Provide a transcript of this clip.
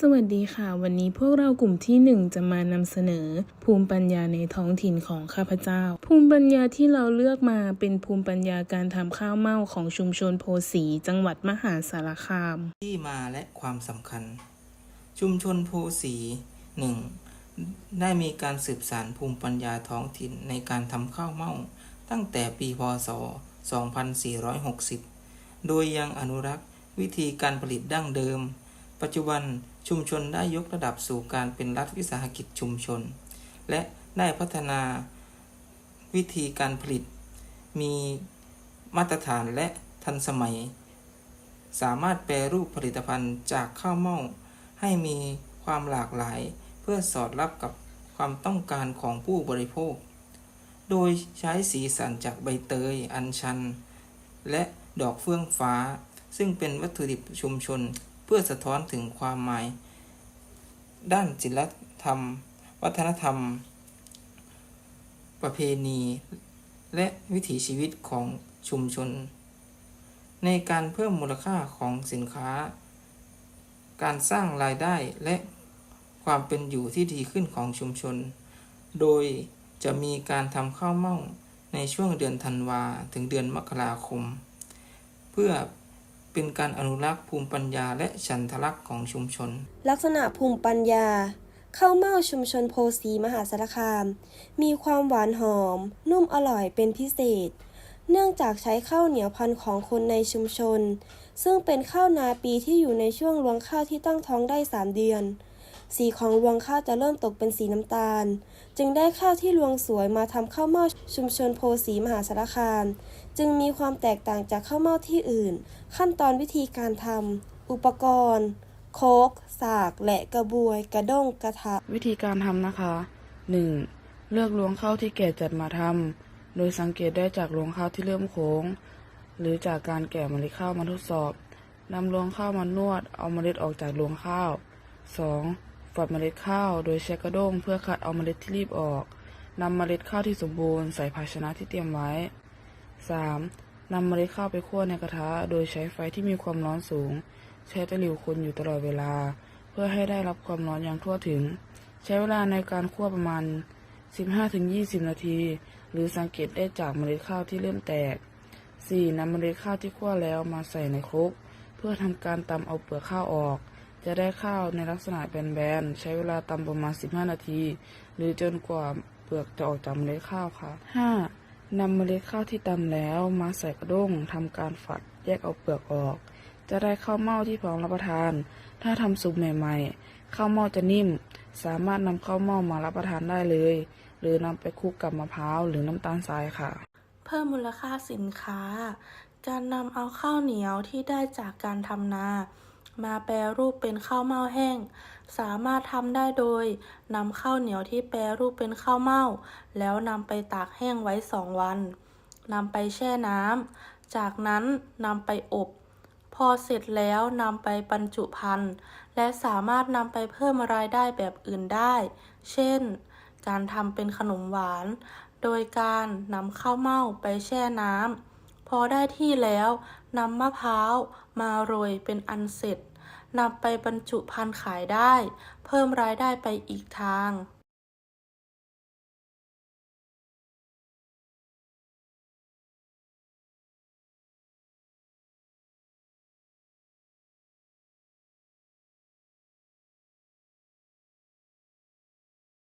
สวัสดีค่ะ วันนี้พวกเรากลุ่มที่หนึ่งจะมานำเสนอ ภูมิปัญญาในท้องถิ่นของข้าพเจ้า ภูมิปัญญาที่เราเลือกมาเป็นภูมิปัญญาการทำข้าวเม่าของชุมชนโพสี จังหวัดมหาสารคาม ที่มาและความสำคัญ ชุมชนโพสีหนึ่งได้มีการสืบสานภูมิปัญญาท้องถิ่นในการทำข้าวเม่าตั้งแต่ปีพศ 2460 โดยยังอนุรักษ์วิธีการผลิตดั้งเดิม ปัจจุบันชุมชนได้ยกระดับสู่การเป็นรัฐวิสาหกิจชุมชน และได้พัฒนาวิธีการผลิต มีมาตรฐานและทันสมัย สามารถแปรรูปผลิตภัณฑ์จากข้าวเม่าให้มีความหลากหลาย เพื่อสอดรับกับความต้องการของผู้บริโภค โดยใช้สีสันจากใบเตย อัญชัน และดอกเฟื่องฟ้า ซึ่งเป็นวัตถุดิบชุมชน เพื่อสะท้อนถึงความหมาย ด้านศิลธรรม วัฒนธรรม ประเพณี และวิถีชีวิตของชุมชน ในการเพิ่มมูลค่าของสินค้า การสร้างรายได้และความเป็นอยู่ที่ดีขึ้นของชุมชน โดยจะมีการทำข้าวเม่าในช่วงเดือนธันวาถึงเดือนมกราคม เพื่อ เป็นการอนุรักษ์ภูมิปัญญาและฉันทลักษณ์ของชุมชน ลักษณะภูมิปัญญา ข้าวเม่าชุมชนโพสีมหาสารคาม มีความหวานหอม นุ่มอร่อยเป็นพิเศษ เนื่องจากใช้ข้าวเหนียวพันธุ์ของคนในชุมชน ซึ่งเป็นข้าวนาปีที่อยู่ในช่วงรวงข้าวที่ตั้งท้องได้ 3 เดือน สีของรวงข้าวจะเริ่มตกเป็นสีน้ำตาล จึงได้ข้าวที่รวงสวยมาทำข้าวเม่าชุมชนโพสีมหาสารคาม จึงมีความแตกต่างจากข้าวเม่าที่อื่น ขั้นตอนวิธีการทำอุปกรณ์ โคก สาก และกระบวย กระด้งกระทะ วิธีการทำนะคะ 1. เลือกรวงข้าวที่แก่จัดมาทำโดยสังเกตได้จากรวงข้าวที่เริ่มโค้ง หรือจากการแกะเมล็ดข้าวมาทดสอบนำรวงข้าวมานวด เอาเมล็ดออกจากรวงข้าว 2. ฝัดเมล็ดข้าว โดยใช้กระด้งเพื่อคัดเอาเมล็ดที่รีบออกนำเมล็ดข้าวที่สมบูรณ์ใส่ภาชนะที่เตรียมไว้ 3. นำเมล็ดข้าวไปคั่วในกระทะ โดยใช้ไฟที่มีความร้อนสูง ใช้ตะหลิวคนอยู่ตลอดเวลา เพื่อให้ได้รับความร้อนอย่างทั่วถึง ใช้เวลาในการคั่วประมาณ 15-20 นาที หรือสังเกตได้จากเมล็ดข้าวที่เริ่มแตก 4. นำเมล็ดข้าวที่คั่วแล้วมาใส่ในครกเพื่อทำการตำเอาเปลือกข้าวออก จะได้ข้าวในลักษณะแบนๆ ใช้เวลาตำประมาณ 15 นาที หรือจนกว่าเปลือกจะออกจากเมล็ดข้าวค่ะ 5. นำเมล็ดข้าวที่ตำแล้วมาใส่กระด้งทำการฝัดแยกเอาเปลือกออก จะได้ข้าวเม่าที่พร้อมรับประทาน ถ้าทำสุกใหม่ๆ ข้าวเม่าจะนิ่ม สามารถนำข้าวเม่ามารับประทานได้เลย หรือนำไปคลุกกับมะพร้าวหรือน้ำตาลทรายค่ะ เพิ่มมูลค่าสินค้า การนำเอาข้าวเหนียวที่ได้จากการทำนา มาแปรรูปเป็นข้าวเม่าแห้ง สามารถทำได้โดยนำข้าวเหนียวที่แปรรูปเป็นข้าวเม่า แล้วนำไปตากแห้งไว้สองวันนำไปแช่น้ำจากนั้นนำไปอบ พอเสร็จแล้วนำไปบรรจุภัณฑ์ และสามารถนำไปเพิ่มรายได้แบบอื่นได้ เช่น การทำเป็นขนมหวาน โดยการนำข้าวเม่าไปแช่น้ำ อได้ที่แล้วนำมะพร้าวมาโรยเป็นอันเสร็จนำไปบรรจุภัณฑ์ขายได้ เพิ่มรายได้ไปอีกทาง